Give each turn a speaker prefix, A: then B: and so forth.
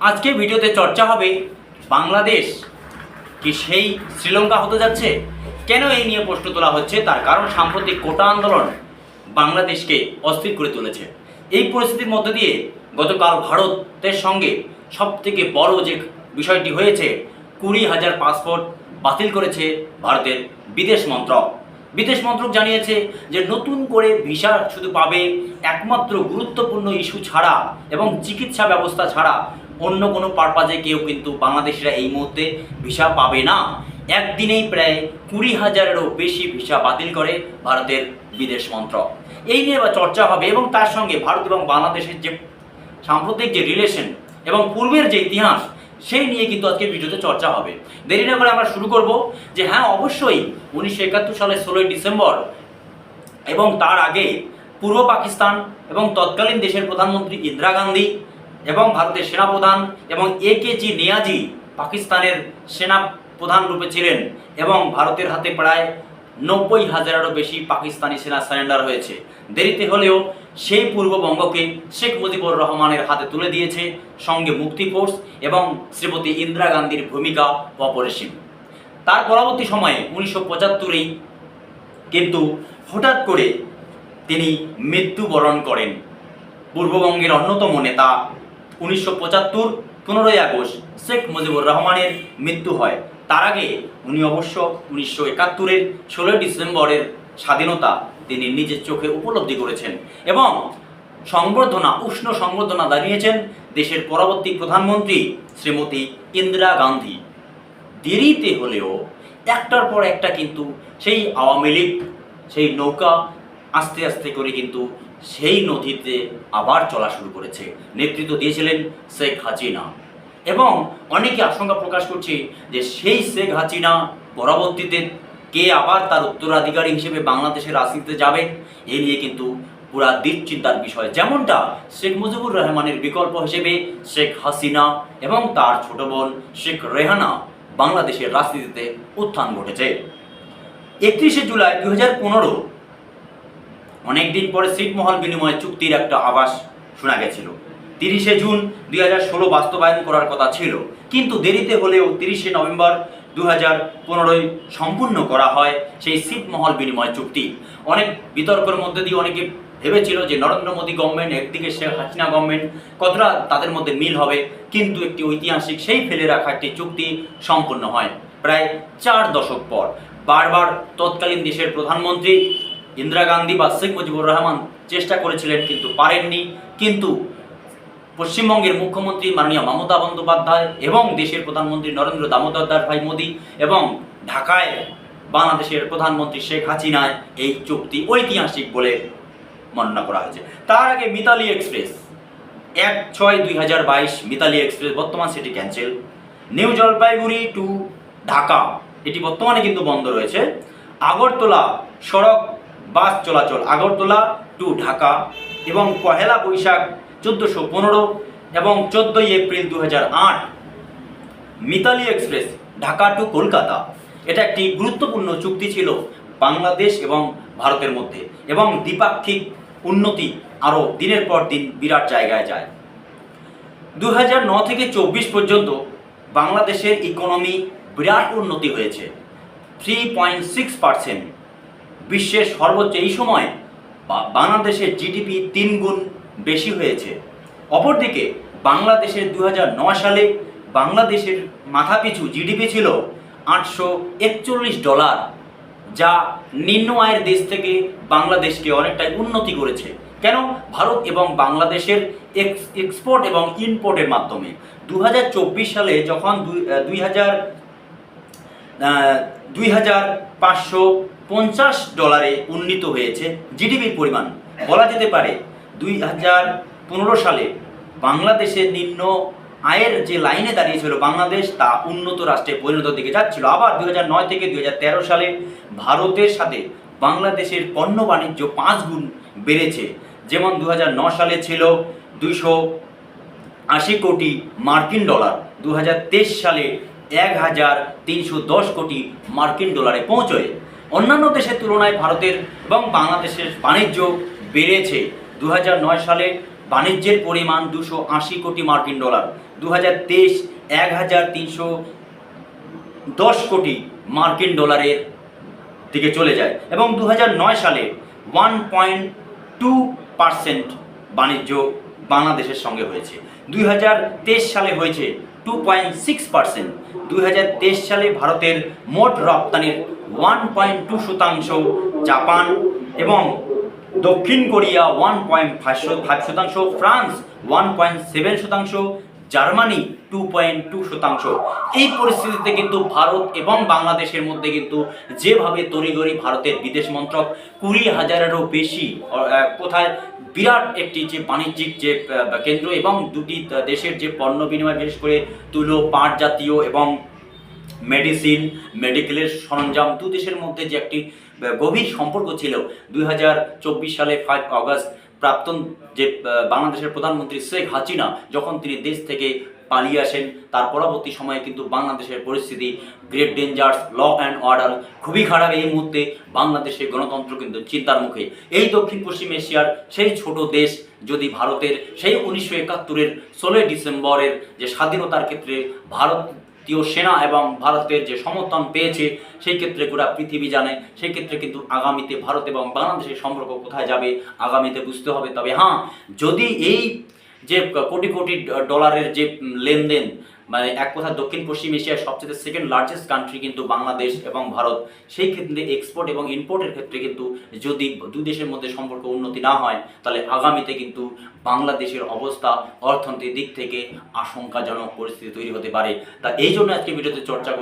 A: আজকে ভিডিওতে চর্চা হবে বাংলাদেশ কি সেই শ্রীলঙ্কা হতে যাচ্ছে? কেন এই নিয়ে প্রশ্ন তোলা হচ্ছে? তার কারণ সাম্প্রতিক কোটা আন্দোলন বাংলাদেশকে অস্থির করে তুলেছে। এই পরিস্থিতির মধ্য দিয়ে গতকাল ভারতের সঙ্গে সবথেকে বড় যে বিষয়টি হয়েছে, কুড়ি হাজার পাসপোর্ট বাতিল করেছে ভারতের বিদেশ মন্ত্রক। বিদেশ মন্ত্রক জানিয়েছে যে নতুন করে ভিসা শুধু পাবে একমাত্র গুরুত্বপূর্ণ ইস্যু ছাড়া এবং চিকিৎসা ব্যবস্থা ছাড়া অন্য কোনো পারপাজে কেউ কিন্তু বাংলাদেশিরা এই মুহূর্তে ভিসা পাবে না। একদিনেই প্রায় কুড়ি হাজারেরও বেশি ভিসা বাতিল করে ভারতের বিদেশ মন্ত্রক। এই নিয়ে এবার চর্চা হবে এবং তার সঙ্গে ভারত এবং বাংলাদেশের যে সাম্প্রতিক যে রিলেশন এবং পূর্বের যে ইতিহাস, সেই নিয়ে কিন্তু আজকে ভিডিওতে চর্চা হবে। দেরি না করে আমরা শুরু করব যে হ্যাঁ অবশ্যই উনিশশো একাত্তর সালের ষোলোই ডিসেম্বর এবং তার আগে পূর্ব পাকিস্তান এবং তৎকালীন দেশের প্রধানমন্ত্রী ইন্দিরা গান্ধী এবং ভারতের সেনাপ্রধান এবং এ কে জি নিয়াজি পাকিস্তানের সেনা প্রধান রূপে ছিলেন এবং ভারতের হাতে প্রায় নব্বই হাজারেরও বেশি পাকিস্তানি সেনা সারেন্ডার হয়েছে। দেরিতে হলেও সেই পূর্ববঙ্গকে শেখ মুজিবুর রহমানের হাতে তুলে দিয়েছে সঙ্গে মুক্তি ফোর্স এবং শ্রীমতী ইন্দিরা গান্ধীর ভূমিকা অপরিসীম। তার পরবর্তী সময়ে উনিশশো পঁচাত্তরেই কিন্তু হঠাৎ করে তিনি মৃত্যুবরণ করেন। পূর্ববঙ্গের অন্যতম নেতা উনিশশো পঁচাত্তর পনেরোই আগস্ট শেখ মুজিবুর রহমানের মৃত্যু হয়। তার আগে উনি অবশ্য উনিশশো একাত্তরের ষোলোই ডিসেম্বরের স্বাধীনতা তিনি নিজের চোখে উপলব্ধি করেছেন এবং সংবর্ধনা, উষ্ণ সংবর্ধনা দাঁড়িয়েছেন দেশের পরবর্তী প্রধানমন্ত্রী শ্রীমতী ইন্দিরা গান্ধী। দেরিতে হলেও একটার পর একটা কিন্তু সেই আওয়ামী লীগ, সেই নৌকা আস্তে আস্তে করে কিন্তু সেই নদীতে আবার চলা শুরু করেছে। নেতৃত্ব দিয়েছিলেন শেখ হাসিনা। এবং অনেকে আশঙ্কা প্রকাশ করছে যে সেই শেখ হাসিনা পরবর্তীতে কে আবার তার উত্তরাধিকারী হিসেবে বাংলাদেশের রাজনীতিতে যাবে, এ নিয়ে কিন্তু পুরা চিন্তার বিষয়। যেমনটা শেখ মুজিবুর রহমানের বিকল্প হিসেবে শেখ হাসিনা এবং তার ছোট বোন শেখ রেহানা বাংলাদেশের রাজনীতিতে উত্থান ঘটেছে। একত্রিশে জুলাই দু হাজার পনেরো অনেকদিন পরে ছিটমহল বিনিময় চুক্তির একটা আভাস শোনা গেছিল। তিরিশে জুন দুই হাজার ষোলো বাস্তবায়ন করার কথা ছিল, কিন্তু দেরিতে হলেও তিরিশে নভেম্বর দু হাজার পনেরোই সম্পূর্ণ করা হয় সেই ছিটমহল বিনিময় চুক্তি। অনেক বিতর্কের মধ্যে দিয়ে অনেকে ভেবেছিল যে নরেন্দ্র মোদী গভর্নমেন্ট একদিকে শেখ হাসিনা গভর্নমেন্ট কতটা তাদের মধ্যে মিল হবে, কিন্তু একটি ঐতিহাসিক সেই ফেলে রাখা একটি চুক্তি সম্পূর্ণ হয়। প্রায় চার দশক পর বারবার তৎকালীন দেশের প্রধানমন্ত্রী ইন্দিরা গান্ধী বা শেখ মুজিবুর রহমান চেষ্টা করেছিলেন কিন্তু পারেননি। কিন্তু পশ্চিমবঙ্গের মুখ্যমন্ত্রী মাননীয় মমতা বন্দ্যোপাধ্যায় এবং দেশের প্রধানমন্ত্রী নরেন্দ্র দামোদর ভাই মোদী এবং ঢাকায় বাংলাদেশের প্রধানমন্ত্রী শেখ হাসিনায় এই চুক্তি ঐতিহাসিক বলে বর্ণনা করা হয়েছে। তার আগে মিতালি এক্সপ্রেস, এক ছয় দুই হাজার বাইশ মিতালি এক্সপ্রেস, বর্তমান সেটি cancel. New Jalpaiguri to Dhaka, এটি বর্তমানে কিন্তু বন্ধ রয়েছে। আগরতলা সড়ক বাস চলাচল। আগরতলা টু, ঢাকা এবং পহেলা বৈশাখ চোদ্দোশো পনেরো এবং চোদ্দোই এপ্রিল দু আট। Mitali express, Dhaka to Kolkata. এটা একটি গুরুত্বপূর্ণ চুক্তি ছিল বাংলাদেশ এবং ভারতের মধ্যে এবং দ্বিপাক্ষিক উন্নতি আরও দিনের পর দিন বিরাট জায়গায় যায়। দু থেকে চব্বিশ পর্যন্ত বাংলাদেশের ইকোনমি বিরাট উন্নতি হয়েছে। থ্রি পয়েন্ট সিক্স পার্সেন্ট বিশ্বের সর্বোচ্চ এই সময় বাংলাদেশের জিডিপি তিন গুণ বেশি হয়েছে। অপরদিকে বাংলাদেশের দু হাজার নয় সালে বাংলাদেশের মাথাপিছু জিডিপি ছিল আটশো একচল্লিশ ডলার, যা নিম্ন আয়ের দেশ থেকে বাংলাদেশকে অনেকটাই উন্নতি করেছে। কেন? ভারত এবং বাংলাদেশের এক্স- এক্সপোর্ট এবং ইম্পোর্টের মাধ্যমে। দু হাজার চব্বিশ সালে যখন দুই হাজার দুই হাজার পাঁচশো পঞ্চাশ ডলারে উন্নীত হয়েছে জিডিপির পরিমাণ। বলা যেতে পারে দুই হাজার পনেরো সালে বাংলাদেশের নিম্ন আয়ের যে লাইনে দাঁড়িয়েছিল বাংলাদেশ, তা উন্নত রাষ্ট্রে পরিণত দিকে যাচ্ছিল। আবার হাজার নয় থেকে দুই হাজার তেরো সালে ভারতের সাথে বাংলাদেশের পণ্য বাণিজ্য পাঁচ গুণ বেড়েছে। যেমন দু সালে ছিল দুইশো আশি কোটি মার্কিন ডলার দু হাজার তেইশ সালে এক হাজার তিনশো দশ কোটি মার্কিন ডলারে পৌঁছয়। অন্যান্য দেশের তুলনায় ভারতের এবং বাংলাদেশের বাণিজ্য বেড়েছে। দু হাজার নয় সালে বাণিজ্যের পরিমাণ দুশো আশি কোটি মার্কিন ডলার দু হাজার তেইশ এক হাজার তিনশো দশ কোটি মার্কিন ডলারের দিকে চলে যায় এবং দু সালে ওয়ান পয়েন্ট টু পার্সেন্ট বাণিজ্য বাংলাদেশের সঙ্গে হয়েছে। দুই হাজার তেইশ সালে হয়েছে টু পয়েন্ট সিক্স পার্সেন্ট দুই হাজার তেইশ সালে ভারতের মোট রপ্তানির ওয়ান পয়েন্ট টু শতাংশ জাপান এবং দক্ষিণ কোরিয়া ওয়ান পয়েন্ট ফাইভ শতাংশ, ফ্রান্স ওয়ান পয়েন্ট সেভেন শতাংশ, জার্মানি টু পয়েন্ট টু শতাংশ। এই পরিস্থিতিতে কিন্তু ভারত এবং বাংলাদেশের মধ্যে কিন্তু যেভাবে তড়িগড়ি ভারতের বিদেশ মন্ত্রক কুড়ি হাজারেরও বেশি কোথায় বিরাট একটি যে বাণিজ্যিক যে কেন্দ্র এবং দুটি দেশের যে পণ্য বিনিময়, বিশেষ করে তুলো, পাট জাতীয় এবং মেডিসিন, মেডিকেলের সরঞ্জাম, দু দেশের মধ্যে যে একটি গভীর সম্পর্ক ছিল। দুই হাজার চব্বিশ সালে ফাইভ আগস্ট প্রাক্তন যে বাংলাদেশের প্রধানমন্ত্রী শেখ হাসিনা, যখন তিনি দেশ থেকে পালিয়ে আসেন। তার পরবর্তী সময়ে কিন্তু বাংলাদেশের পরিস্থিতি great dangers law and order খুবই খারাপ এই মুহূর্তে বাংলাদেশের গণতন্ত্র কিন্তু চিন্তার মুখে। এই দক্ষিণ পশ্চিম এশিয়ার সেই ছোট দেশ যদি ভারতের সেই উনিশশো একাত্তরের ষোলোই ডিসেম্বরের যে স্বাধীনতার ক্ষেত্রে ভারত ভারতীয় সেনা এবং ভারতের যে সমর্থন পেয়েছে, সেই ক্ষেত্রে গোটা পৃথিবী জানে। সেই ক্ষেত্রে কিন্তু আগামীতে ভারত এবং বাংলাদেশের সম্পর্ক কোথায় যাবে, আগামীতে বুঝতে হবে। তবে হ্যাঁ যদি এই যে কোটি কোটি ডলারের যে লেনদেন মানে এক কথা দক্ষিণ পশ্চিম এশিয়ার সবচেয়ে সেকেন্ড লার্জেস্ট কান্ট্রি কিন্তু বাংলাদেশ এবং ভারত। সেই ক্ষেত্রে এক্সপোর্ট এবং ইম্পোর্টের ক্ষেত্রে কিন্তু যদি দুই দেশের মধ্যে সম্পর্ক উন্নতি না হয়, তাহলে আগামীতে কিন্তু বাংলাদেশের অবস্থা অর্থনৈতিক দিক থেকে আশঙ্কাজনক পরিস্থিতি তৈরি হতে পারে। তা এই জন্য আজকে ভিডিওতে চর্চা